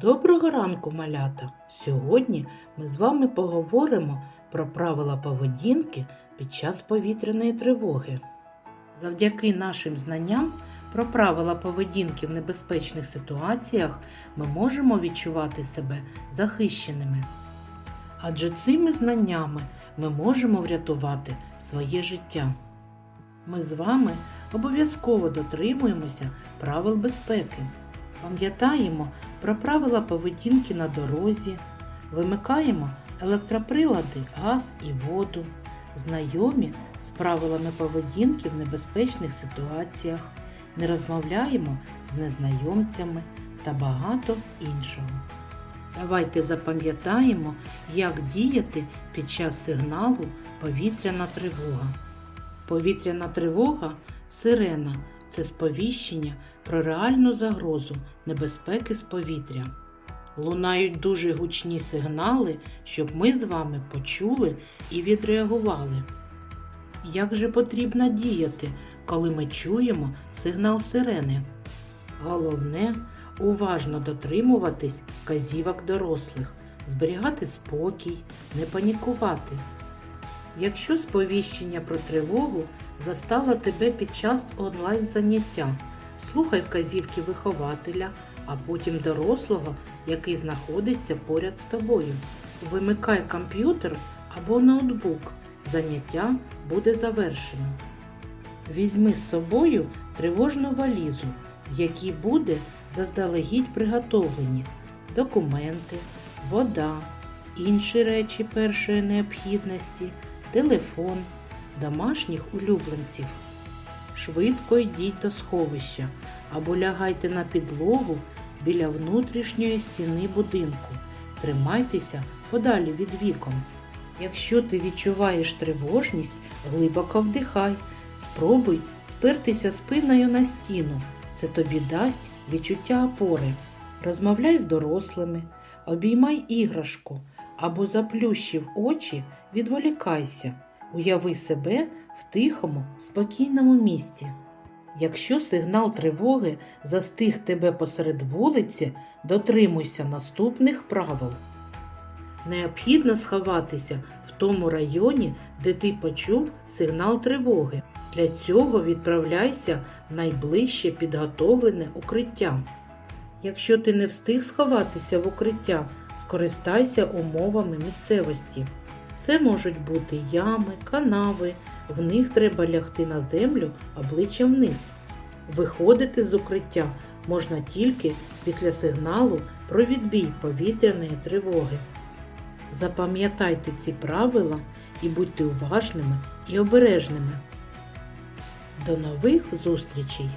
Доброго ранку, малята! Сьогодні ми з вами поговоримо про правила поведінки під час повітряної тривоги. Завдяки нашим знанням про правила поведінки в небезпечних ситуаціях ми можемо відчувати себе захищеними. Адже цими знаннями ми можемо врятувати своє життя. Ми з вами обов'язково дотримуємося правил безпеки. Пам'ятаємо про правила поведінки на дорозі, вимикаємо електроприлади, газ і воду, знайомі з правилами поведінки в небезпечних ситуаціях, не розмовляємо з незнайомцями та багато іншого. Давайте запам'ятаємо, як діяти під час сигналу повітряна тривога. Повітряна тривога сирена це сповіщення про реальну загрозу небезпеки з повітря. Лунають дуже гучні сигнали, щоб ми з вами почули і відреагували. Як же потрібно діяти, коли ми чуємо сигнал сирени? Головне уважно дотримуватись вказівок дорослих, зберігати спокій, не панікувати. Якщо сповіщення про тривогу застало тебе під час онлайн-заняття, слухай вказівки вихователя, а потім дорослого, який знаходиться поряд з тобою. Вимикай комп'ютер або ноутбук. Заняття буде завершено. Візьми з собою тривожну валізу, в якій буде заздалегідь приготовлені документи, вода, інші речі першої необхідності, телефон, домашніх улюбленців. Швидко йдіть до сховища або лягайте на підлогу біля внутрішньої стіни будинку. Тримайтеся подалі від вікон. Якщо ти відчуваєш тривожність, глибоко вдихай. Спробуй спертися спиною на стіну. Це тобі дасть відчуття опори. Розмовляй з дорослими, обіймай іграшку або заплющив очі, відволікайся. Уяви себе в тихому, спокійному місці. Якщо сигнал тривоги застиг тебе посеред вулиці, дотримуйся наступних правил. Необхідно сховатися в тому районі, де ти почув сигнал тривоги. Для цього відправляйся в найближче підготовлене укриття. Якщо ти не встиг сховатися в укриття, скористайся умовами місцевості. Це можуть бути ями, канави, в них треба лягти на землю обличчям вниз. Виходити з укриття можна тільки після сигналу про відбій повітряної тривоги. Запам'ятайте ці правила і будьте уважними і обережними. До нових зустрічей!